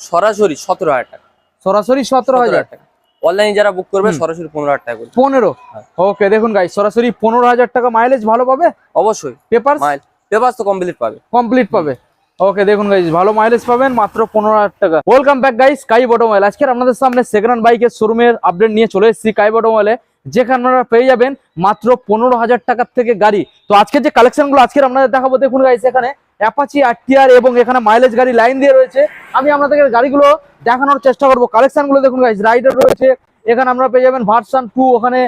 সরাসরি সতেরো হাজার টাকা। সরাসরি সতেরো হাজার টাকা। অনলাইনে যারা বুক করবে সরাসরি পনেরো হাজার টাকা করে। পনেরো? হ্যাঁ। ওকে দেখুন গাইস সরাসরি পনেরো হাজার টাকা মাইলেজ ভালো পাবে? অবশ্যই। পেপার পেপার তো কমপ্লিট পাবে। কমপ্লিট পাবে। ওকে দেখুন ভালো মাইলেজ পাবেন মাত্র পনেরো হাজার টাকা। ওয়েলকাম ব্যাক কাই আজকে আপনাদের সামনে সেকেন্ড হ্যান্ড বাইকের শোরুমের আপডেট নিয়ে চলে এসেছি কাই যেখানে আপনারা পেয়ে যাবেন মাত্র পনেরো হাজার টাকার থেকে গাড়ি। তো আজকে যে কালেকশনগুলো আজকে আপনাদের দেখাবো দেখুন গাইস এখানে অ্যাপাচি আরটিআর এবং এখানে মাইলেজ গাড়ি লাইন দিয়ে রয়েছে। আমি আপনাদের গাড়িগুলো দেখানোর চেষ্টা করব। কালেকশনগুলো দেখুন গাইস রাইডার রয়েছে। এখানে আমরা পেয়ে যাবেন ভার্সান টু ওখানে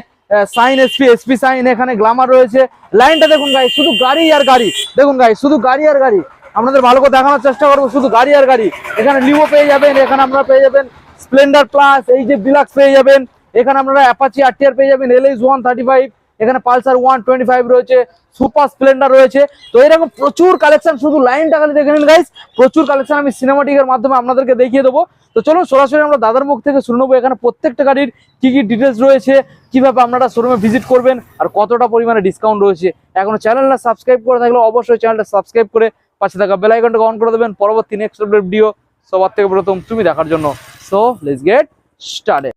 সাইন এসপি এসপি সাইন এখানে গ্লামার রয়েছে। লাইনটা দেখুন গাই শুধু গাড়ি আর গাড়ি। দেখুন গাই শুধু গাড়ি আর গাড়ি। আপনাদের ভালো করে দেখানোর চেষ্টা করব, শুধু গাড়ি আর গাড়ি। এখানে লিভো পেয়ে যাবেন, এখানে আপনারা পেয়ে যাবেন স্প্লেন্ডার প্লাস এই যে ডিলাক্স পেয়ে যাবেন। এখানে আপনারা অ্যাপাচি আরটিআর পেয়ে যাবেন এলএস ওয়ান থার্টি ফাইভ এখানে পালসার ওয়ান টোয়েন্টি ফাইভ রয়েছে, সুপার স্প্লেন্ডার রয়েছে। তো এরকম প্রচুর কালেকশন, শুধু লাইনটা খালি দেখে নিন গাইস প্রচুর কালেকশন আমি সিনেমাটিকের মাধ্যমে আপনাদেরকে দেখিয়ে দেবো। তো চলুন সরাসরি আমরা দাদার মুখ থেকে শুনে নেব এখানে প্রত্যেকটা গাড়ির কি কি ডিটেলস রয়েছে, কীভাবে আপনারা শোরুমে ভিজিট করবেন, আর কতটা পরিমাণে ডিসকাউন্ট রয়েছে। এখনও চ্যানেলটা সাবস্ক্রাইব করে থাকলে অবশ্যই চ্যানেলটা সাবস্ক্রাইব করে পাশে থাকা বেল আইকনটা অন করে দেবেন। পরবর্তী নেক্সট ভিডিও সবার থেকে প্রথম তুমি দেখার জন্য। সো লেটস গেট স্টার্টেড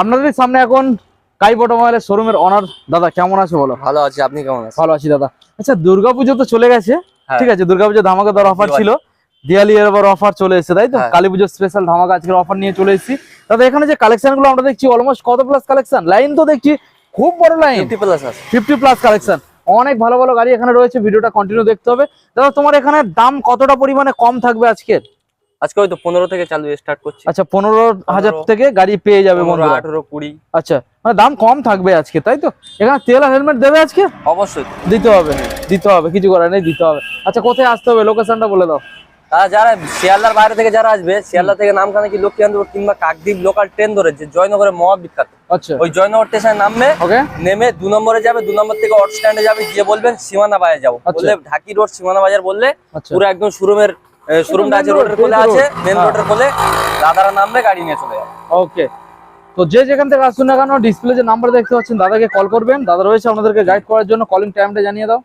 আপনাদের সামনে এখন কাই অটোমোবাইলের শোরুমের অনার দাদা কেমন আছে বলো? ভালো আছি আপনি কেমন আছেন? ভালো আছি দাদা। আচ্ছা দুর্গাপুজো তো চলে গেছে হ্যাঁ। ঠিক আছে দুর্গাপুজো ধামাকা দেওয়ার অফার ছিল। দিওয়ালি এর আবার অফার চলে এসেছে তাই তো? হ্যাঁ। কালী পুজোর স্পেশাল ধামাকা আজকের অফার নিয়ে চলে এসেছি। দাদা এখানে যে কালেকশনগুলো আমরা দেখছি অলমোস্ট কত প্লাস কালেকশন লাইন তো দেখছি খুব বড় লাইন ফিফটি প্লাস আছে। ফিফটি প্লাস কালেকশন অনেক ভালো ভালো গাড়ি এখানে রয়েছে ভিডিওটা কন্টিনিউ দেখতে হবে। দাদা তোমার এখানে দাম কতটা পরিমাণে কম থাকবে আজকের? আজকে হয়তো পনেরো থেকে চালু স্টার্ট করছি। আচ্ছা পনেরো হাজার থেকে গাড়ি পেয়ে যাবে বন্ধুরা। আঠেরো কুড়ি। আচ্ছা মানে দাম কম থাকবে আজকে তাই তো? এখানে তেল আর হেলমেট দেবে আজকে? অবশ্যই। দিতে হবে দিতে হবে কিছু করার নেই দিতে হবে। আচ্ছা কোথায় আসতে হবে? লোকেশনটা বলে দাও। যারা শিয়ালদার বাইরে থেকে যারা আসবে শিয়ালদা থেকে নামখানা কি লক্ষ্মীকান্তপুর কিংবা কাকদ্বীপ লোকাল ট্রেন ধরে যে জয়নগরের মহা বিখ্যাত আচ্ছা। ওই জয়নগর স্টেশনে নামবে ওকে নেমে দু নম্বরে যাবে দু নম্বর থেকে অটো স্ট্যান্ডে যাবে গিয়ে বলবেন সীমানা বাজার যাব। আচ্ছা। বললে ঢাকি রোড সীমানা বাজার বললে আচ্ছা। পুরো একদম শোরুমের শোরুমটা আছে রোডের কোলে আছে। মেন হ্যাঁ। রোডের কোলে দাদারা নামবে গাড়ি নিয়ে চলে যাবে। ওকে তো যে যেখান থেকে আসুন না কেন ডিসপ্লে যে নাম্বার দেখতে পাচ্ছেন দাদাকে কল করবেন। দাদা রয়েছে আপনাদেরকে গাইড করার জন্য। কলিং টাইমটা জানিয়ে দাও।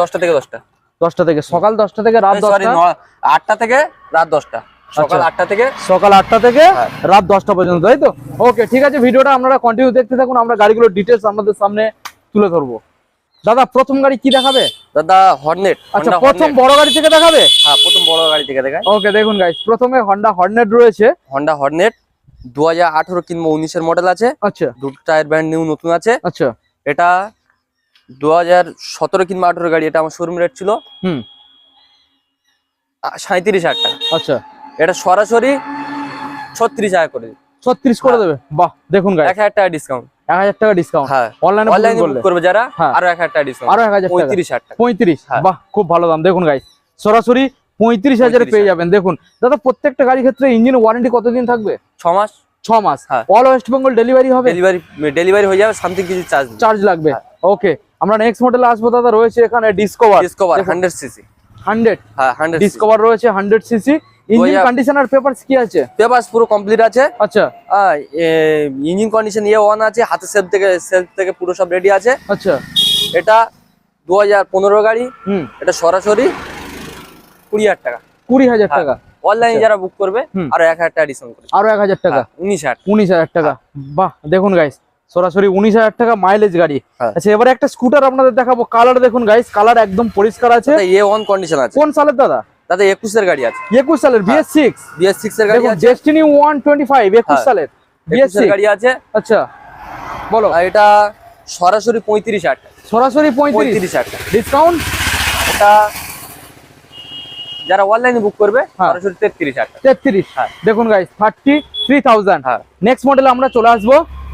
দশটা থেকে দশটা। দশটা থেকে সকাল দশটা থেকে রাত দশটা। আটটা থেকে রাত দশটা। সকাল আচ্ছা। আটটা থেকে সকাল আটটা থেকে হ্যাঁ। রাত দশটা পর্যন্ত তাই তো? ওকে ঠিক আছে ভিডিওটা আপনারা কন্টিনিউ দেখতে থাকুন। আমরা গাড়িগুলোর ডিটেলস আপনাদের সামনে তুলে ধরবো। দাদা প্রথম গাড়ি কি দেখাবে? দাদা হর্নেট আচ্ছা প্রথম বড় গাড়ি থেকে দেখাবে? হ্যাঁ প্রথম বড় গাড়ি থেকে দেখায়। ওকে দেখুন গাইস প্রথমে হন্ডা হর্নেট রয়েছে। হন্ডা হর্নেট দু হাজার আঠারো কিংবা উনিশের মডেল আছে। আচ্ছা। দুটো টায়ার ব্র্যান্ড নিউ নতুন আছে। আচ্ছা। এটা দু হাজার সতেরো কিংবা আঠারো গাড়ি এটা আমার শোরুম রেট ছিল। হুম। সাঁত্রিশ হাজার টাকা। আচ্ছা। এটা সরাসরি ছত্রিশ হাজার করে। দিই। ছত্রিশ করে দেবে। বাহ দেখুন গাইস এক হাজার টাকা ডিসকাউন্ট এক হাজার টাকা ডিসকাউন্ট হ্যাঁ। অনলাইনে অনলাইনে বুক করবে যারা হ্যাঁ। আরও এক হাজার টাকা ডিসকাউন্ট আরও এক হাজার টাকা। পঁয়ত্রিশ হাজার টাকা। পঁয়ত্রিশ। হ্যাঁ। বাহ খুব ভালো দাম। দেখুন গাইস সরাসরি পঁয়ত্রিশ হাজারে পেয়ে যাবেন। দেখুন দাদা প্রত্যেকটা গাড়ির ক্ষেত্রে ইঞ্জিন ওয়ারেন্টি কতদিন থাকবে? ছ মাস ছ মাস হ্যাঁ। অল ওয়েস্ট বেঙ্গল ডেলিভারি হবে? ডেলিভারি ডেলিভারি হয়ে যাবে সামথিং কিছু চার্জ চার্জ লাগবে। হ্যাঁ। ওকে আমরা নেক্সট মডেলে আসব দাদা রয়েছে এখানে Discover Discover. Hundred CC hundred হ্যাঁ হান্ড্রেড ডিসকভার রয়েছে hundred CC engine conditioner papers কি আছে? পেপার্স পুরো কমপ্লিট আছে। আচ্ছা। ইঞ্জিন কন্ডিশন ইয়ে ওয়ান আছে হাতে সেলফ থেকে সেলফ থেকে পুরো সব রেডি আছে। আচ্ছা। এটা দু হাজার পনেরো গাড়ি। হুম। এটা সরাসরি কুড়ি হাজার টাকা। কুড়ি হাজার হ্যাঁ। টাকা অনলাইনে আচ্ছা। যারা বুক করবে। আরও এক হাজার টাকা ডিসকাউন্ট করে। আরও এক হাজার টাকা? উনিশ হাজার। উনিশ হাজার টাকা। বাহ দেখুন গাইস সরাসরি উনিশ হাজার টাকা মাইলেজ গাড়ি। হ্যাঁ। আচ্ছা এবারে একটা স্কুটার আপনাদের দেখাবো। কালার দেখুন গাইস কালার একদম পরিষ্কার আছে। এ ওয়ান কন্ডিশন আছে। কোন সালের দাদা? তাতে একুশের গাড়ি আছে। একুশ সালের বিএস সিক্স বিএস সিক্স এর গাড়ি আছে। ডেস্টিনি ওয়ান টোয়েন্টি ফাইভ একুশ হ্যাঁ। সালের বিএস একুশের গাড়ি আছে। আচ্ছা বলো। এটা সরাসরি পঁয়ত্রিশ হাজার টাকা। সরাসরি পঁয়ত্রিশ। পঁয়ত্রিশ হাজার টাকা। ডিসকাউন্ট এটা যারা অনলাইনে বুক করবে হ্যাঁ। সরাসরি তেত্রিশ হাজার টাকা। তেত্রিশ। হ্যাঁ। দেখুন থ্রি থাউজেন্ড হ্যাঁ। নেক্সট মডেলে আমরা চলে আসব।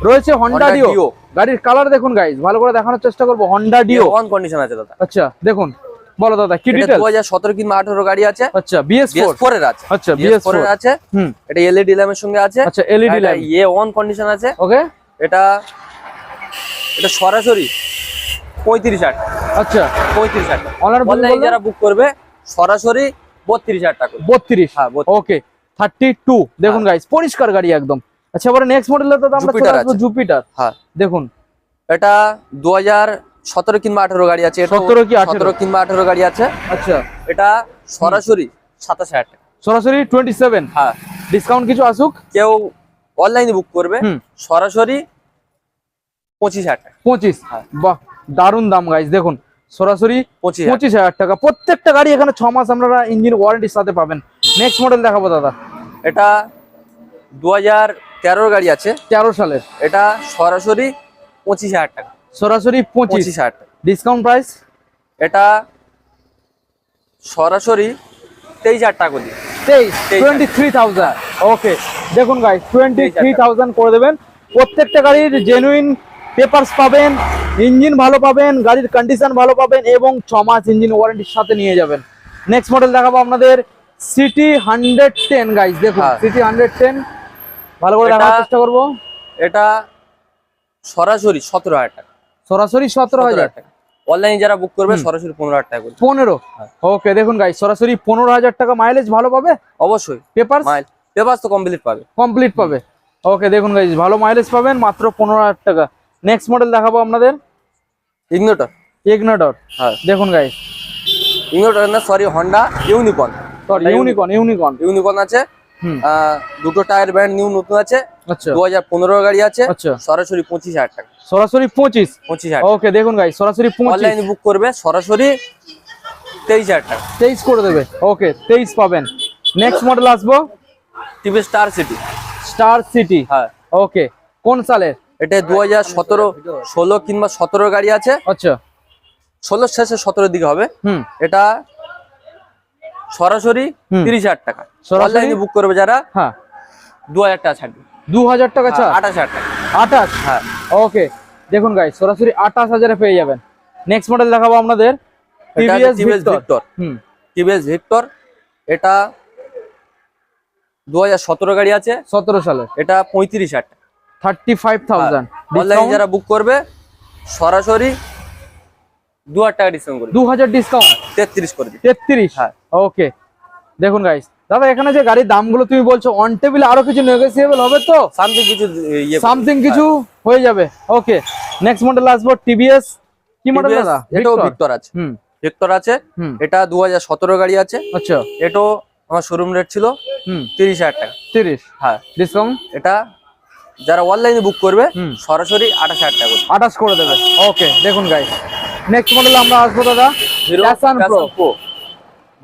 রয়েছে হন্ডা ডিও। গাড়ির কালার দেখুন গাইস ভালো করে দেখানোর চেষ্টা করব। হন্ডা ডিও ওয়ান কন্ডিশন আছে দাদা। আচ্ছা দেখুন। বলো দাদা কি হাজার সতেরো কিংবা আঠারো গাড়ি আছে। আচ্ছা বিএস বিএস ফোর ফোর এর আছে। আচ্ছা বিএস বিএস ফোর ফোর এর আছে। হুম। এটা এলইডি ল্যাম্পের সঙ্গে আছে। আচ্ছা LED lamp A one condition আছে। ওকে এটা এটা সরাসরি পঁয়ত্রিশ হাজার টাকা। আচ্ছা। পঁয়ত্রিশ হাজার টাকা। অনলাইন যারা বুক করবে সরাসরি বত্রিশ হাজার টাকা করে। বত্রিশ? হ্যাঁ ওকে থার্টি টু দেখুন গাইস পরিষ্কার গাড়ি একদম। আচ্ছা এবারে নেক্সট মডেলের তো আমরা জুপিটার হ্যাঁ। দেখুন। এটা দু হাজার সতেরো কিংবা আঠেরো গাড়ি আছে 17 কি 18? সতেরো কিংবা আঠেরো গাড়ি আছে। আচ্ছা। এটা সরাসরি সাতাশ হাজার টাকা। সরাসরি টোয়েন্টি সেভেন হ্যাঁ। ডিসকাউন্ট কিছু আসুক? কেউ অনলাইনে বুক করবে। সরাসরি পঁচিশ হাজার টাকা। পঁচিশ? হ্যাঁ। বাহ দারুণ দাম গাইস দেখুন। সরাসরি পঁচিশ হাজার। পঁচিশ হাজার টাকা। প্রত্যেকটা গাড়ি এখানে ছ মাস আপনারা ইঞ্জিন ওয়ারেন্টির সাথে পাবেন। নেক্সট মডেল দেখাবো দাদা। এটা দু হাজার তেরোর গাড়ি আছে। তেরো সালের। এটা সরাসরি পঁচিশ হাজার টাকা। সরাসরি পঁচিশ। টাকা ডিসকাউন্ট প্রাইস এটা সরাসরি তেইশ হাজার টাকা দিই। তেইশ টোয়েন্টি থ্রি থাউজেন্ড ওকে দেখুন গাইস টোয়েন্টি থ্রি থাউজেন্ড করে দেবেন। প্রত্যেকটা গাড়ির জেনুইন পেপারস পাবেন ইঞ্জিন ভালো পাবেন গাড়ির কন্ডিশন ভালো পাবেন এবং ছ মাস ইঞ্জিন ওয়ারেন্টির সাথে নিয়ে যাবেন। নেক্সট মডেল দেখাবো আপনাদের সিটি হান্ড্রেড টেন গাইস দেখুন। সিটি হান্ড্রেড টেন ভালো করে দেখার চেষ্টা করব। এটা সরাসরি সতেরো হাজার টাকা। সরাসরি সতেরো হাজার টাকা। অনলাইনে যারা বুক করবে সরাসরি পনেরো হাজার টাকা করে পনেরো? হ্যাঁ। ওকে দেখুন গাইস সরাসরি পনেরো হাজার টাকা মাইলেজ ভালো পাবে? অবশ্যই। পেপার পেপার তো কমপ্লিট পাবে। কমপ্লিট পাবে। ওকে দেখুন গাইজ ভালো মাইলেজ পাবেন মাত্র পনেরো হাজার টাকা। নেক্সট মডেল দেখাবো আপনাদের। ইগনোটর ইগনাডর হ্যাঁ। দেখুন গাইজ ইগনোটর না sorry Honda Unicorn sorry Unicorn Unicorn Unicorn আছে। দুটো টায়ার ব্যান্ড নিউ নতুন আছে। আচ্ছা। দু হাজার পনেরো গাড়ি আছে। আচ্ছা। সরাসরি পঁচিশ হাজার টাকা। সরাসরি পঁচিশ? পঁচিশ হাজার ওকে দেখুন গাইজ সরাসরি অনলাইনে বুক করবে সরাসরি তেইশ হাজার টাকা। তেইশ করে দেবে। ওকে তেইশ পাবেন। নেক্সট মডেল আসব? TV Star City Star City হ্যাঁ। ওকে কোন সালের? এটা দু হাজার সতেরো ষোলো কিংবা সতেরো গাড়ি আছে। আচ্ছা। ষোলোর শেষে সতেরোর দিকে হবে। হুম। এটা সরাসরি তিরিশ হাজার টাকা। সরাসরি? অনলাইনে বুক করবে যারা হ্যাঁ। দু হাজার টাকা ছাড়বে। দু হাজার টাকা ছাড়? আঠাশ হাজার টাকা। আঠাশ? হ্যাঁ। ওকে দেখুন গাইজ সরাসরি আঠাশ হাজারে পেয়ে যাবেন। নেক্সট মডেল দেখাবো আপনাদের। TVS TVS Victor Victor hmm. TVS Victor এটা দু হাজার সতেরো গাড়ি আছে। সতেরো সালের। এটা পঁয়ত্রিশ হাজার টাকা। থার্টি ফাইভ থাউজেন্ড অনলাইনে যারা বুক করবে সরাসরি দু হাজার টাকা ডিসকাউন্ট করবে দু হাজার ডিসকাউন্ট তেত্রিশ করে তেত্রিশ? হ্যাঁ। ওকে দেখুন গাইস দাদা এখানে যে গাড়ির দামগুলো তুমি বলছো অন টেবিল আরও কিছু নেগোসিয়েবল হবে তো? সামথিং কিছু ইয়ে সামথিং কিছু হয়ে। যাবে। ওকে নেক্সট মডেল আসব টিভিএস কি মডেল দাদা? এটাও ভিক্টর আছে। হুম। ভিক্টর আছে। এটা দু হাজার সতেরো গাড়ি আছে। আচ্ছা। এটাও আমার শোরুম রেট ছিল হুম। তিরিশ হাজার টাকা। তিরিশ? হ্যাঁ। ডিসকাউন্ট এটা যারা অনলাইনে বুক করবে হুম। সরাসরি আঠাশ হাজার টাকা করে। আঠাশ করে দেবে। ওকে দেখুন গাইস নেক্সট মডেল আমরা আসব দাদা। Pro। প্রো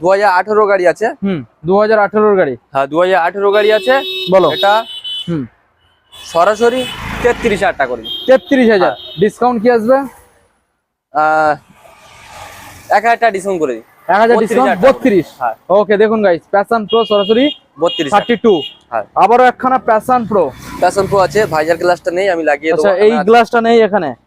দু হাজার আঠেরো গাড়ি আছে। হুম দু হাজার আঠেরোর গাড়ি। হ্যাঁ দু হাজার আঠেরো গাড়ি আছে। বলো। এটা হুম। সরাসরি তেত্রিশ হাজার টাকা করে। তেত্রিশ হাজার। ডিসকাউন্ট কি আসবে? আহ, এক হাজার টাকা ডিসকাউন্ট করে দিই। এক হাজার 32,000 ডিসকাউন্ট টাকা। বত্রিশ। হ্যাঁ। ওকে দেখুন গাইস প্যাশন প্রো সরাসরি বত্রিশ থার্টি টু হ্যাঁ। আবারও একখানা প্যাশন প্রো প্যাশন প্রো আছে ভাইজার গ্লাসটা নেই আমি লাগিয়ে দেবো আচ্ছা এই গ্লাসটা নেই এখানে। হ্যাঁ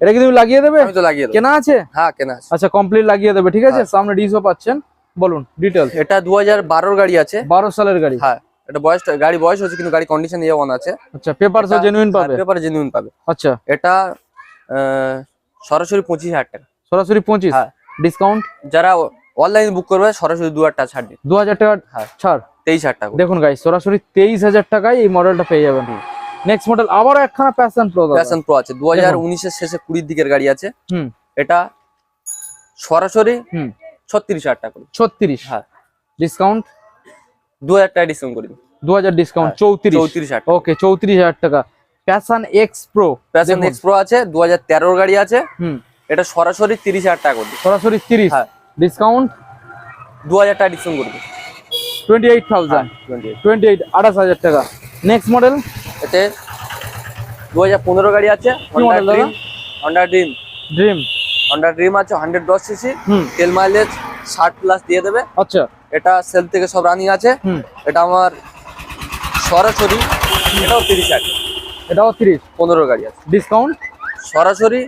এটা কি তুমি লাগিয়ে দেবে? আমি তো লাগিয়ে দেবো। কেনা আছে? হ্যাঁ কেনা আছে। আচ্ছা কমপ্লিট লাগিয়ে দেবে ঠিক আছে? হ্যাঁ। সামনে ডিসও পাচ্ছেন। বলুন ডিটেলস এটা দু হাজার বারোর গাড়ি আছে। বারো সালের গাড়ি। হ্যাঁ এটা বয়সটা গাড়ি বয়স হচ্ছে কিন্তু গাড়ি কন্ডিশন ইয়ে ওয়ান আছে। আচ্ছা পেপার এটা- জেনুইন পাবে? পেপার জেনুইন পাবে। আচ্ছা। এটা সরাসরি পঁচিশ হাজার টাকা। সরাসরি পঁচিশ? হ্যাঁ। ডিসকাউন্ট যারা অনলাইন বুক করবে সরাসরি দু হাজার টাকা ছাড় দিন। দু হাজার টাকা হ্যাঁ। ছাড়। তেইশ হাজার টাকা দেখুন গাইস সরাসরি তেইশ হাজার টাকায় এই মডেলটা পেয়ে যাবেন। নেক্সট মডেল আবারও একখানা প্যাশন প্রো প্যাশন প্রো আছে। দু হাজার উনিশের শেষে কুড়ির দিকের গাড়ি আছে। হুম। এটা সরাসরি হুম। ছত্রিশ হাজার টাকা করে। ছত্রিশ। হ্যাঁ। ডিসকাউন্ট দু হাজার টাকা ডিসকাউন্ট করে। দিন দু হাজার ডিসকাউন্ট হ্যাঁ, চৌত্রিশ। চৌত্রিশ হাজার ওকে চৌত্রিশ হাজার টাকা। Passion X Pro Passion X Pro আছে দু হাজার তেরোর গাড়ি আছে। হুম। এটা সরাসরি তিরিশ হাজার টাকা করে। সরাসরি তিরিশ। হ্যাঁ। ডিসকাউন্ট দু হাজার টাকা ডিসকাউন্ট করে। দিন twenty eight thousand twenty twenty eight আঠাশ হাজার টাকা। নেক্সট মডেল এতে দু হাজার পনেরো গাড়ি আছে Honda Dream Dream Dream Honda Dream আছে হান্ড্রেড দশ সিসি তেল মাইলেজ ষাট প্লাস দিয়ে দেবে। আচ্ছা। এটা সেল থেকে সব রানিং আছে। এটা আমার সরাসরি এটাও তিরিশ হাজার এটাও তিরিশ। পনেরো গাড়ি আছে। ডিসকাউন্ট সরাসরি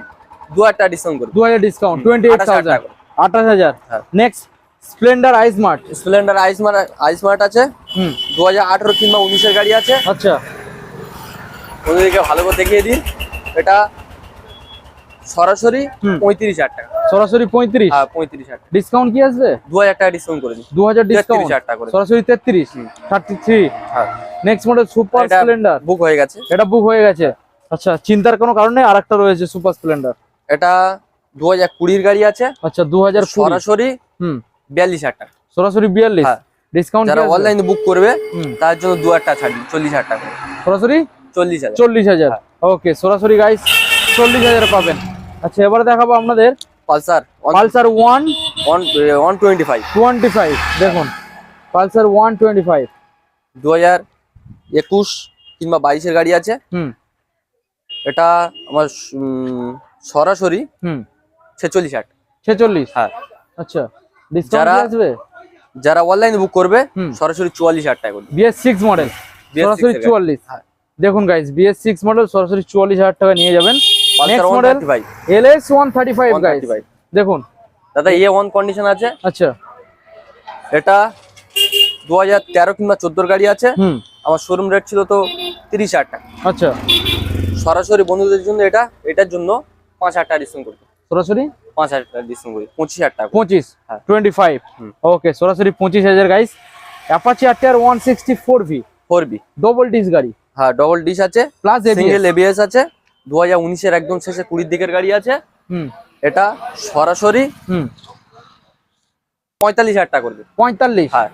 দু হাজার ডিসকাউন্ট দু হাজার ডিসকাউন্ট টোয়েন্টি এইট 28,000 থাউজেন্ড আঠাশ হাজার। Next Splendor i Smart Splendor iSmart iSmart আছে। হুম। দু হাজার আঠেরো কিংবা উনিশের গাড়ি আছে। আচ্ছা। ওদেরকে ভালো করে দেখিয়ে দিন। এটা সরাসরি পঁয়ত্রিশ হাজার টাকা। সরাসরি পঁয়ত্রিশ? হ্যাঁ পঁয়ত্রিশ হাজার ডিসকাউন্ট কি আসবে দু হাজার টাকা ডিসকাউন্ট করে দিই দু হাজার ডিসকাউন্ট হাজার টাকা সরাসরি তেত্রিশ? থার্টি থ্রি হ্যাঁ। Next model super Splendor book হয়ে গেছে। এটা বুক হয়ে গেছে। আচ্ছা চিন্তার কোনো কারণে আর একটা রয়েছে সুপার স্প্লেন্ডার এটা দু হাজার কুড়ির গাড়ি আছে। আচ্ছা দু হাজার সরাসরি হুম। বিয়াল্লিশ হাজার টাকা। সরাসরি বিয়াল্লিশ? হ্যাঁ। ডিসকাউন্ট যারা অনলাইনে বুক করবে। তার জন্য দু হাজার টাকা ছাড় চল্লিশ হাজার টাকা সরাসরি? চল্লিশ হাজার। চল্লিশ হাজার। ওকে সরাসরি গাইস চল্লিশ হাজার পাবেন। আচ্ছা এবারে দেখাবো আপনাদের Pulsar Pulsar one one twenty five twenty five দেখুন। পালসার ওয়ান টোয়েন্টি ফাইভ দু হাজার একুশ কিংবা বাইশের গাড়ি আছে। হুম। এটা আমার সরাসরি হুম। ছেচল্লিশ টাকা। ছেচল্লিশ? হ্যাঁ। আচ্ছা যারা- আসবে? যারা অনলাইনে বুক করবে। সরাসরি চুয়াল্লিশ হাজার টাকা করে। দিই। বিএস সিক্স মডেল সরাসরি চুয়াল্লিশ। হ্যাঁ। দেখুন গাইস বিএস সিক্স মডেল সরাসরি চুয়াল্লিশ হাজার টাকা নিয়ে যাবেন। Next model L S one thirty five guys দেখুন। দাদা এ ওয়ান কন্ডিশন আছে? আচ্ছা। এটা দু হাজার তেরো কিংবা চোদ্দোর গাড়ি আছে। হুম। আমার শোরুম রেট ছিল তো তিরিশ হাজার টাকা। আচ্ছা। সরাসরি বন্ধুদের জন্য এটা এটার জন্য পাঁচ হাজার টাকা ডিসকাউন্ট করি সরাসরি? পাঁচ হাজার টাকা ডিসকাউন্ট করি। পঁচিশ হাজার টাকা। পঁচিশ। Twenty five. ওকে সরাসরি পঁচিশ হাজার guys Apache RTR one sixty four V four B double disc গাড়ি। হ্যাঁ ডবল ডিশ আছে প্লাস সিঙ্গেল এবিএস আছে। দু হাজার উনিশের একদম শেষে কুড়ির দিকের গাড়ি আছে। হুম। এটা সরাসরি হুম। পঁয়তাল্লিশ হাজার টাকা করবে। পঁয়তাল্লিশ? হ্যাঁ।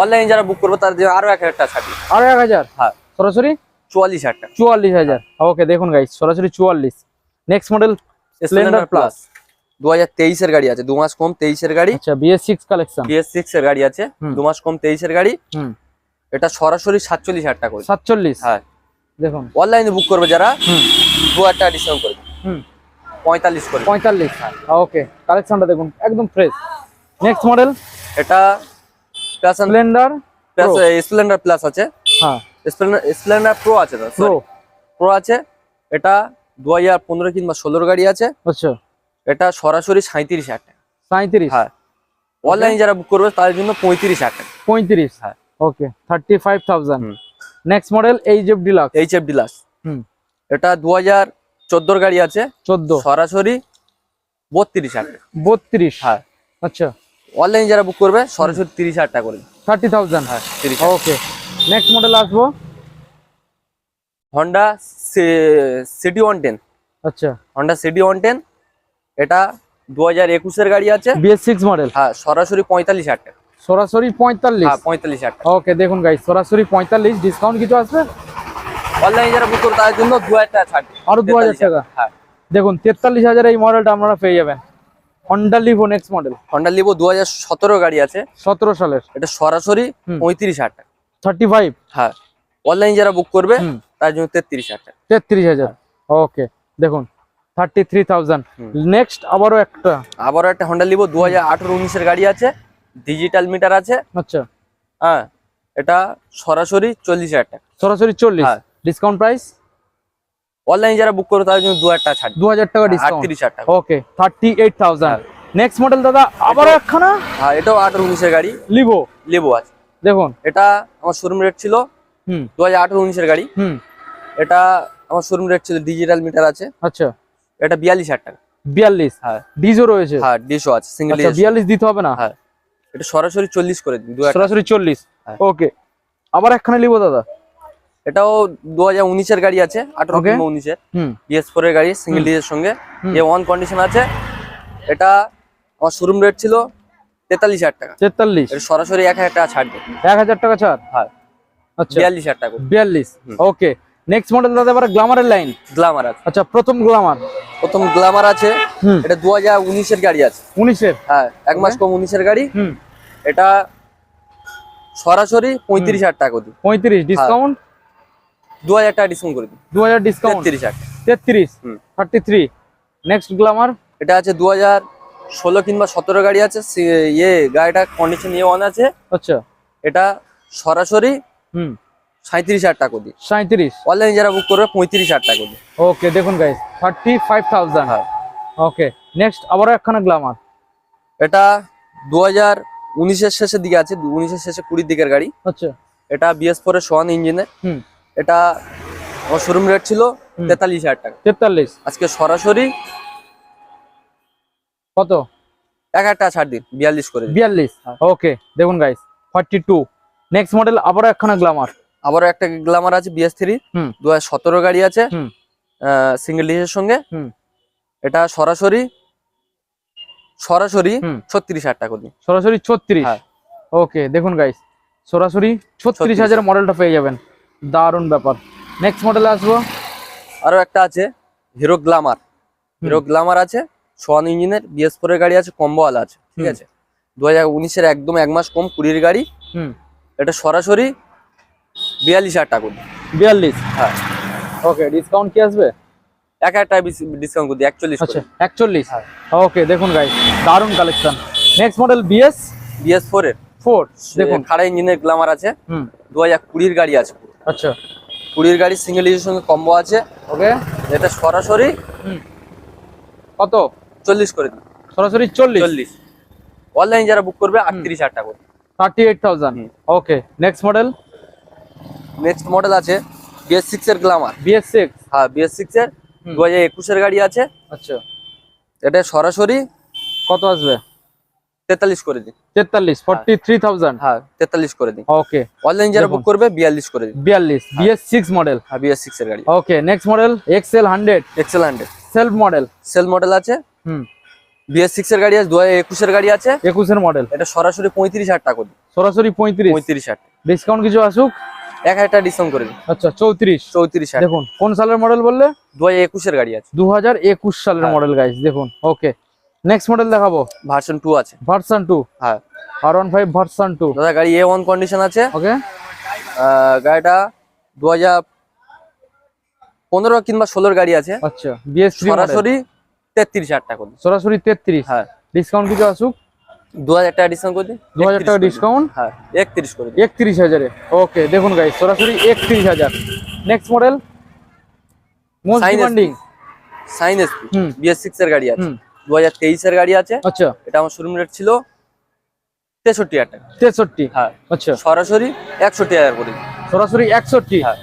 অনলাইনে যারা বুক করবে তাদের জন্য আরও এক হাজার টাকা ছাড় আরও এক হাজার? হ্যাঁ। সরাসরি? চুয়াল্লিশ হাজার টাকা। চুয়াল্লিশ হাজার। ওকে দেখুন গাইস সরাসরি চুয়াল্লিশ। নেক্সট মডেল স্প্লেন্ডার প্লাস দু হাজার তেইশের গাড়ি আছে দু মাস কম তেইশের গাড়ি। আচ্ছা BS six collection BS six এর গাড়ি আছে। দু মাস কম তেইশের গাড়ি। হুম। এটা সরাসরি সাতচল্লিশ হাজার টাকা করে। সাতচল্লিশ? হ্যাঁ। দেখুন। অনলাইনে বুক করবে যারা দু হাজার টাকা ডিসকাউন্ট করে দিই। হুম। পঁয়তাল্লিশ করে। পঁয়তাল্লিশ ওকে কালেকশনটা দেখুন একদম ফ্রেশ নেক্সট মডেল এটা স্প্লেন্ডার স্প্লেন্ডার প্লাস আছে। হ্যাঁ। স্প্লেন্ডার স্প্লেন্ডার প্রো আছে না প্রো প্রো আছে। এটা দু হাজার পনেরো কিংবা ষোলোর গাড়ি আছে। আচ্ছা। এটা সরাসরি সাঁত্রিশ হাজার টাকা। সাঁত্রিশ হ্যাঁ। অনলাইনে যারা বুক করবে তাদের জন্য পঁয়ত্রিশ হাজার টাকা। পঁয়ত্রিশ। হ্যাঁ। ওকে থার্টি ফাইভ থাউজেন্ড হুম। Next model H F Deluxe H F Deluxe হুম। এটা দু হাজার চোদ্দোর গাড়ি আছে। চোদ্দ। সরাসরি বত্রিশ হাজার। টাকা বত্রিশ। হ্যাঁ। আচ্ছা। অনলাইনে যারা বুক করবে সরাসরি তিরিশ হাজার টাকা করে। দিই। থার্টি থাউজেন্ড হ্যাঁ তিরিশ ওকে নেক্সট মডেল আসব। হন্ডা সিটি ওয়ান টেন আচ্ছা। হন্ডা সিটি ওয়ান টেন এটা দু হাজার একুশের গাড়ি আছে। বিএস সিক্স মডেল হ্যাঁ সরাসরি পঁয়তাল্লিশ হাজার টাকা। সরাসরি পঁয়তাল্লিশ? হ্যাঁ পঁয়তাল্লিশ ওকে দেখুন গাইস সরাসরি পঁয়তাল্লিশ ডিসকাউন্ট কিছু আসবে? অনলাইনে যারা বুক করবে তাদের জন্য দু হাজার টাকা ছাড়। আরও দু হাজার টাকা? হ্যাঁ। দেখুন তেতাল্লিশ হাজার এই মডেলটা আপনারা পেয়ে যাবেন। Honda Livo next model Honda Livo দু হাজার সতেরো গাড়ি আছে। সতেরো সালের। এটা সরাসরি পঁয়ত্রিশ হাজার টাকা। থার্টি ফাইভ হ্যাঁ। অনলাইন যারা বুক করবে তার জন্য তেত্রিশ হাজার টাকা। তেত্রিশ হাজার। ওকে দেখুন থার্টি থ্রি থাউজেন্ড নেক্সট আবারও একটা। আবারও একটা হন্ডা লিভো দু হাজার আঠারো উনিশের গাড়ি আছে। ডিজিটাল মিটার আছে। আচ্ছা। হ্যাঁ এটা সরাসরি চল্লিশ হাজার টাকা। সরাসরি চল্লিশ। ডিসকাউন্ট প্রাইস অনলাইন যারা বুক করবে তাদের জন্য দু হাজার টাকা ছাড় দু হাজার টাকা ডিসকাউন্ট আটত্রিশ হাজার টাকা। Okay thirty eight thousand next model দাদা আবারও একখানা? হ্যাঁ এটাও আঠারো উনিশের গাড়ি। লিভো লিভো আছে। দেখুন। এটা আমার শোরুম রেট ছিল হুম। দু হাজার আঠারো উনিশের গাড়ি। হুম। এটা আমার শোরুম রেট ছিল ডিজিটাল মিটার আছে। আচ্ছা। এটা বিয়াল্লিশ হাজার টাকা। বিয়াল্লিশ। হ্যাঁ। ডিজো রয়েছে। হ্যাঁ ডিশও আছে সিঙ্গেল আচ্ছা বিয়াল্লিশ দিতে হবে না? হ্যাঁ। এটা সরাসরি চল্লিশ করে দিন সরাসরি চল্লিশ। হ্যাঁ। ওকে আবার একখানা লিবো দাদা? এটাও দু হাজার উনিশের গাড়ি আছে আঠারো. কিংবা উনিশের। হুম। বিএস ফোর এর গাড়ি সিঙ্গেল। ডিজের সঙ্গে। এ ওয়ান কন্ডিশন আছে। এটা আমার শোরুম রেট ছিল তেতাল্লিশ হাজার টাকা। তেতাল্লিশ। সরাসরি এক হাজার টাকা ছাড় এক হাজার টাকা ছাড়? হ্যাঁ। আচ্ছা। বিয়াল্লিশ হাজার টাকা। বিয়াল্লিশ। ওকে নেক্সট মডেল দাদা এবার গ্লামারের লাইন গ্লামার আছে। আচ্ছা প্রথম গ্লামার প্রথম গ্লামার আছে। এটা দু হাজার উনিশের গাড়ি আছে। উনিশের? হ্যাঁ এক মাস কম উনিশের গাড়ি। হুম। এটা সরাসরি পঁয়ত্রিশ হাজার টাকা দিই। পঁয়ত্রিশ ডিসকাউন্ট দু হাজার টাকা ডিসকাউন্ট করে দিই। দু হাজার ডিসকাউন্ট তেত্রিশ হাজার। তেত্রিশ। থার্টি থ্রি নেক্সট গ্লামার এটা আছে দু হাজার ষোলো কিংবা সতেরো গাড়ি আছে। ইয়ে গাড়িটা কন্ডিশন ইয়ে ওয়ান আছে। আচ্ছা। এটা সরাসরি হুম। সাঁত্রিশ হাজার টাকা দিই। সাঁত্রিশ অনলাইন যারা বুক করবে পঁয়ত্রিশ হাজার টাকা দিই। ওকে দেখুন গাইস থার্টি ফাইভ থাউজেন্ড হ্যাঁ। ওকে নেক্সট আবারও একখানা গ্লামার এটা দু হাজার উনিশের শেষের দিকে আছে উনিশের শেষে কুড়ির দিকের গাড়ি। আচ্ছা। এটা বিএস ফোর এর সোয়ান ইঞ্জিনে। এটা আমার শোরুম রেট ছিল তেতাল্লিশ হাজার টাকা। তেতাল্লিশ। আজকে সরাসরি কত? এক হাজার টাকা ছাড় দিন বিয়াল্লিশ করে বিয়াল্লিশ। হ্যাঁ। ওকে দেখুন guys forty two next model আবারও একখানা গ্লামার আবারও একটা গ্লামার আছে বিএস থ্রি হুম। দু হাজার সতেরো গাড়ি আছে। সিঙ্গেল ডিসের সঙ্গে। হুম। এটা সরাসরি সরাসরি ছত্রিশ হাজার টাকা দিন। সরাসরি ছত্রিশ? হ্যাঁ। ওকে দেখুন গাইস সরাসরি ছত্রিশ হাজার মডেলটা পেয়ে যাবেন। দারুণ ব্যাপার। নেক্সট মডেলে আসব। আরও একটা আছে হিরো গ্লামার হিরো গ্লামার আছে সোয়ান ইঞ্জিনের বিএস ফোর এর গাড়ি আছে কম্বোওয়ালা আছে ঠিক আছে? দু হাজার উনিশের একদম এক মাস কম কুড়ির গাড়ি। হুম। এটা সরাসরি বিয়াল্লিশ হাজার টাকা বিয়াল্লিশ? হ্যাঁ। ওকে ডিসকাউন্ট কি আসবে? এক হাজার টাকা ডিসকাউন্ট করে দিই একচল্লিশ আচ্ছা একচল্লিশ। ওকে দেখুন গাইস দারুণ collection next model BS BS four এর। ফোর দেখুন। খাড়া ইঞ্জিনের গ্লামার আছে। দু হাজার কুড়ির গাড়ি আছে আচ্ছা। কুড়ির গাড়ি সিঙ্গেল সঙ্গে কম্বো আছে। ওকে এটা সরাসরি কত? চল্লিশ করে দিন সরাসরি চল্লিশ? চল্লিশ। অনলাইন যারা বুক করবে আটত্রিশ হাজার টাকা করে। Thirty eight thousand okay next model next model আছে বিএস সিক্স এর গ্লামার বিএস সিক্স হ্যাঁ বিএস সিক্স এর। দু হাজার একুশের গাড়ি আছে। আচ্ছা। এটা সরাসরি কত আসবে? তেতাল্লিশ করে দিন। তেতাল্লিশ ফর্টি থ্রি থাউজেন্ড হ্যাঁ তেতাল্লিশ করে দিন। ওকে অনলাইন যারা বুক করবে বিয়াল্লিশ করে দিন। বিয়াল্লিশ বিএস সিক্স মডেল হ্যাঁ বিএস সিক্স এর গাড়ি। Okay next model XL hundred XL hundred self model self model আছে। হুম। বিএস সিক্স এর গাড়ি আছে দু হাজার একুশের গাড়ি আছে। একুশের মডেল এটা সরাসরি পঁয়ত্রিশ হাজার টাকা করে দিন। সরাসরি পঁয়ত্রিশ। পঁয়ত্রিশ হাজার। ডিসকাউন্ট কিছু আসুক? এক হাজার টাকা ডিসকাউন্ট করে আচ্ছা চৌত্রিশ। চৌত্রিশ দেখুন কোন সালের মডেল বললে? দু হাজার একুশের গাড়ি আছে। দু হাজার একুশ সালের হ্যাঁ। মডেল গাইস দেখুন ওকে নেক্সট মডেল দেখাবো। ভার্সন টু আছে। ভার্সন টু হ্যাঁ। R one five version two দাদা গাড়ি এ ওয়ান কন্ডিশন আছে। ওকে গাড়িটা দু হাজার পনেরো কিংবা ষোলোর গাড়ি আছে। আচ্ছা বিএস সরাসরি তেত্রিশ হাজার টাকা সরাসরি তেত্রিশ। হ্যাঁ। ডিসকাউন্ট কিছু আসুক? দু হাজার টাকা ডিসকাউন্ট করে দিন। টাকা ডিসকাউন্ট হ্যাঁ একত্রিশ করে দিন। ওকে দেখুন সরাসরি একত্রিশ হাজার। Next model most Sign demanding Shine SP হুম। বিএস সিক্স এর গাড়ি আছে। গাড়ি আচ্ছা। এটা আমার শোরুম রেট ছিল তেষট্টি হাজার টাকা। তেষট্টি? হ্যাঁ। আচ্ছা। সরাসরি একষট্টি হাজার করে দিন। সরাসরি একষট্টি? হ্যাঁ।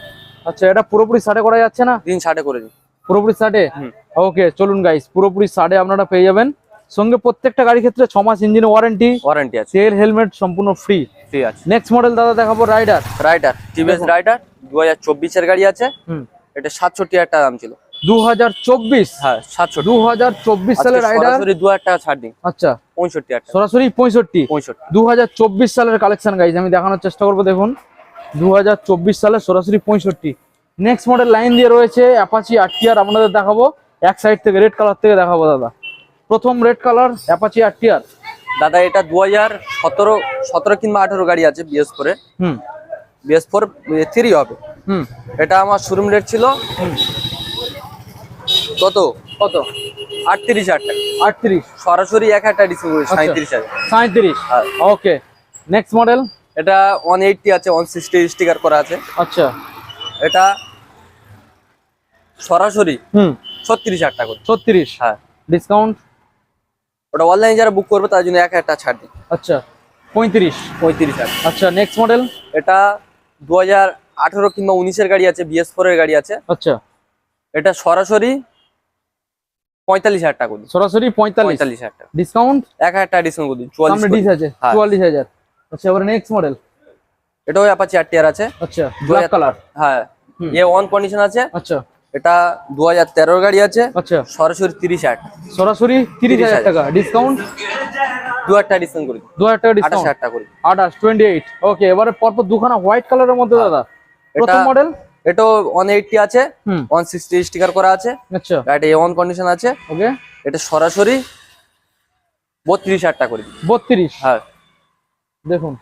আচ্ছা এটা পুরোপুরি করা যাচ্ছে না? দিন ষাটে করে দিন। পুরোপুরি। ওকে চলুন গাইস পুরোপুরি আপনারা পেয়ে যাবেন। সঙ্গে প্রত্যেকটা গাড়ির ক্ষেত্রে ছ মাস ইঞ্জিন ওয়ারেন্টি ওয়ারেন্টি আছে। তেল হেলমেট সম্পূর্ণ ফ্রি ফ্রি আছে। নেক্সট মডেল দাদা দেখাবো রাইডার রাইডার টিভিএস। রাইডার দু হাজার চব্বিশের গাড়ি আছে। হুম। এটা সাতষট্টি হাজার টাকা দাম ছিল। দু হাজার চব্বিশ? হ্যাঁ সাতষট্টি। দু হাজার চব্বিশ সালের রাইডার সরাসরি দু হাজার টাকা ছাড় দিন আচ্ছা। পঁয়ষট্টি হাজার সরাসরি পঁয়ষট্টি। পঁয়ষট্টি। দু হাজার চব্বিশ সালের কালেকশন গাইজ আমি দেখানোর চেষ্টা করব দেখুন। দু হাজার চব্বিশ সালে সরাসরি পঁয়ষট্টি। নেক্সট মডেল লাইন দিয়ে রয়েছে অ্যাপাচি আটটিয়ার আপনাদের দেখাবো। এক সাইড থেকে রেড কালার থেকে দেখাবো দাদা। প্রথম রেড কালার অ্যাপাচি আটটিয়ার দাদা এটা দু হাজার সতেরো সতেরো কিংবা আঠেরো গাড়ি আছে বিএস ফোরে। হুম। বিএস ফোর থ্রি হবে। হুম। এটা আমার শোরুম রেট ছিল কত? কত? আটত্রিশ হাজার টাকা। আটত্রিশ। সরাসরি এক হাজার ডিসকাউন্ট আচ্ছা। সাঁত্রিশ হাজার। সাঁত্রিশ হ্যাঁ। ওকে। নেক্সট মডেল এটা ওয়ান এইটটি আছে ওয়ান সিক্সটি স্টিকার করা আছে। আচ্ছা। এটা সরাসরি হুম। ছত্রিশ হাজার টাকা করে। ছত্রিশ। হ্যাঁ। ডিসকাউন্ট ওটা অনলাইন যারা বুক করবে তার জন্য এক হাজার টাকা ছাড় দিন। আচ্ছা পঁয়ত্রিশ। পঁয়ত্রিশ হাজার। আচ্ছা নেক্সট মডেল এটা দু হাজার আঠেরো কিংবা উনিশের গাড়ি আছে বিএস ফোর এর গাড়ি আছে। আচ্ছা। এটা সরাসরি পঁয়তাল্লিশ হাজার টাকা করে দিন। সরাসরি পঁয়তাল্লিশ। হাজার টাকা। ডিসকাউন্ট এক হাজার টাকা ডিসকাউন্ট করে দিন চুয়াল্লিশ। আছে হ্যাঁ। চুয়াল্লিশ হাজার। আচ্ছা এবারে নেক্সট মডেল এটাও অ্যাপাচি আর টিয়ার আছে। আচ্ছা ব্ল্যাক কালার হ্যাঁ। এ ওয়ান কন্ডিশন আছে। আচ্ছা। এটা দু হাজার তেরোর গাড়ি আছে আচ্ছা। সরাসরি তিরিশ হাজার। সরাসরি তিরিশ হাজার টাকা। ডিসকাউন্ট দু হাজার টাকা ডিসকাউন্ট করে। দু হাজার টাকা ডিসকাউন্ট হাজার টাকা করে। আঠাশ টোয়েন্টি এইট ওকে এবারে পরপর দুখানা হোয়াইট কালারের মধ্যে দাদা। প্রথম এটা- মডেল এটাও ওয়ান এইটটি আছে ওয়ান সিক্সটি স্টিকার করা আছে। আচ্ছা। গাড়িটা এ ওয়ান কন্ডিশন আছে। ওকে এটা সরাসরি বত্রিশ হাজার টাকা করে। বত্রিশ? হ্যাঁ। দেখুন।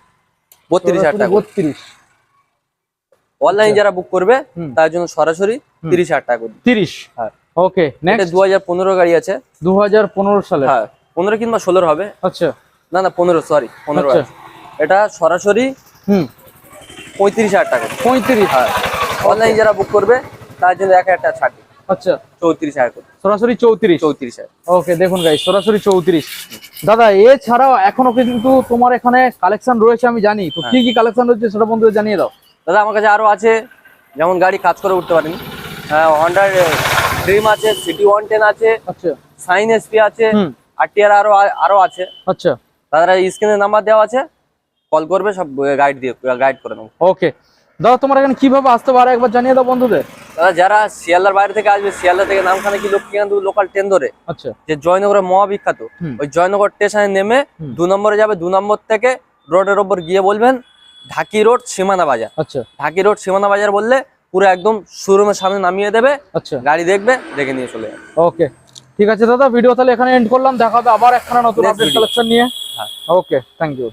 বত্রিশ হাজার টাকা বত্রিশ। অনলাইন যারা বুক করবে। তার জন্য সরাসরি তিরিশ হাজার টাকা করে তিরিশ? হ্যাঁ। ওকে দু হাজার পনেরো গাড়ি আছে। দু হাজার পনেরো সালে হ্যাঁ পনেরো কিংবা ষোলোর হবে। আচ্ছা। না না পনেরো সরি পনেরো আচ্ছা। এটা সরাসরি হুম। পঁয়ত্রিশ হাজার টাকা। পঁয়ত্রিশ। হ্যাঁ। অনলাইন যারা বুক করবে তার জন্য এক হাজার টাকা ছাড় আচ্ছা। চৌত্রিশ হাজার করে সরাসরি চৌত্রিশ? চৌত্রিশ হাজার। ওকে দেখুন গাই সরাসরি চৌত্রিশ। দাদা এছাড়াও এখনও কিন্তু তোমার এখানে কালেকশন রয়েছে আমি জানি। তো কি কি কালেকশন রয়েছে সেটা বন্ধুদের জানিয়ে দাও। দাদা আমার কাছে আরও আছে যেমন গাড়ি কাজ করে উঠতে পারেন। হন্ডার ড্রিম আছে সিটি ওয়ান টেন আছে আচ্ছা। সাইন এসপি আছে হুম। আরটিআর আরও আরও আছে। আচ্ছা। তারা স্ক্রিনে নাম্বার দেওয়া আছে কল করবে সব গাইড দিয়ে গাইড করে নেব। ওকে দাদা তোমার এখানে কীভাবে আসতে পারে? একবার জানিয়ে দাও বন্ধুদের। দাদা যারা শিয়ালদার বাইরে থেকে আসবে শিয়ালদা থেকে নামখানা কি লক্ষ্মীকান্ত লোকাল ট্রেন ধরে। আচ্ছা। যে জয়নগরের মহাবিখ্যাত ওই জয়নগর স্টেশনে নেমে দু নম্বরে যাবে দু নম্বর থেকে রোডের ওপর গিয়ে বলবেন ঢাকি রোড সীমানা বাজার। আচ্ছা। ঢাকি রোড সীমানা বাজার বললে পুরো একদম শোরুমের সামনে নামিয়ে দেবে আচ্ছা। গাড়ি দেখবে দেখে নিয়ে চলে যাবে। ওকে। ঠিক আছে দাদা ভিডিও তাহলে এখানে এন্ড করলাম দেখা হবে আবার একখানা নতুন আপডেট কালেকশন নিয়ে। হ্যাঁ। Okay thank you